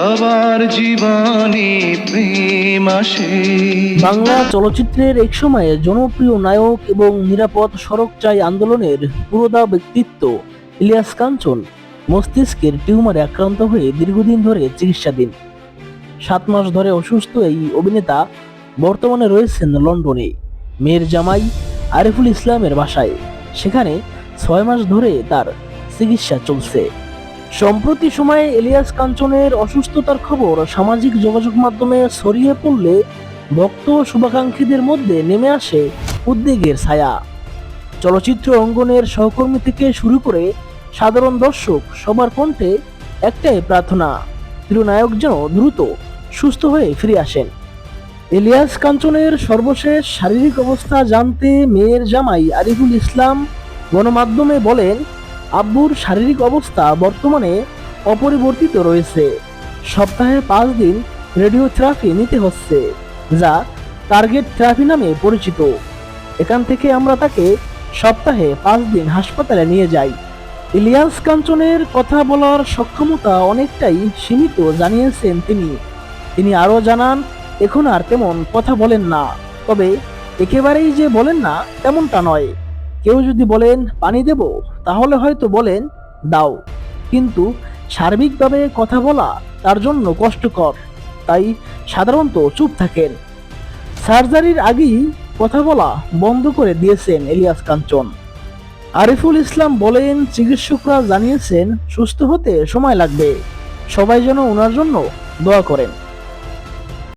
সবার জীবনে প্রেম আসে। বাংলা চলচ্চিত্রের এক সময়ে জনপ্রিয় নায়ক এবং নিরাপদ সড়ক চাই আন্দোলনের পুরোদা ব্যক্তিত্ব ইলিয়াস কাঞ্চন মস্তিষ্কের টিউমারে আক্রান্ত হয়ে দীর্ঘদিন ধরে চিকিৎসাধীন। সাত মাস ধরে অসুস্থ এই অভিনেতা বর্তমানে রয়েছেন লন্ডনে। মেয়ের জামাই আরিফুল ইসলামের বাসায়। সেখানে ছয় মাস ধরে তার চিকিৎসা চলছে। সম্প্রতি সময়ে এলিয়াস কাঞ্চনের অসুস্থতার খবর সামাজিক যোগাযোগ মাধ্যমে ছড়িয়ে পড়লে ভক্ত শুভাকাঙ্ক্ষীদের মধ্যে নেমে আসে উদ্বেগের ছায়া। চলচ্চিত্র অঙ্গনের সহকর্মী থেকে শুরু করে সাধারণ দর্শক সবার কণ্ঠে একটাই প্রার্থনা প্রিয় নায়ক যেন দ্রুত সুস্থ হয়ে ফিরে আসেন। এলিয়াস কাঞ্চনের সর্বশেষ শারীরিক অবস্থা জানতে মেয়ের জামাই আরিফুল ইসলাম গণমাধ্যমে বলেন আব্বুর শারীরিক অবস্থা বর্তমানে অপরিবর্তিত রয়েছে। সপ্তাহে পাঁচ দিন রেডিও রেডিওথেরাপি নিতে হচ্ছে, যা টার্গেট থেরাপি নামে পরিচিত। এখান থেকে আমরা তাকে সপ্তাহে পাঁচ দিন হাসপাতালে নিয়ে যাই। ইলিয়াস কাঞ্চনের কথা বলার সক্ষমতা অনেকটাই সীমিত জানিয়েছেন তিনি। তিনি আরও জানান, এখন আর তেমন কথা বলেন না, তবে একেবারেই যে বলেন না, তেমনটা নয়। কেউ যদি বলেন, পানি দেব, তাহলে হয়তো বলেন, দাও। কিন্তু সার্বিকভাবে কথা বলা তার জন্য কষ্টকর। তাই সাধারণত চুপ থাকেন। সার্জারির আগেই কথা বলা বন্ধ করে দিয়েছেন এলিয়াস কাঞ্চন। আরিফুল ইসলাম বলেন, চিকিৎসকরা জানিয়েছেন সুস্থ হতে সময় লাগবে। সবাই যেন ওনার জন্য দোয়া করেন।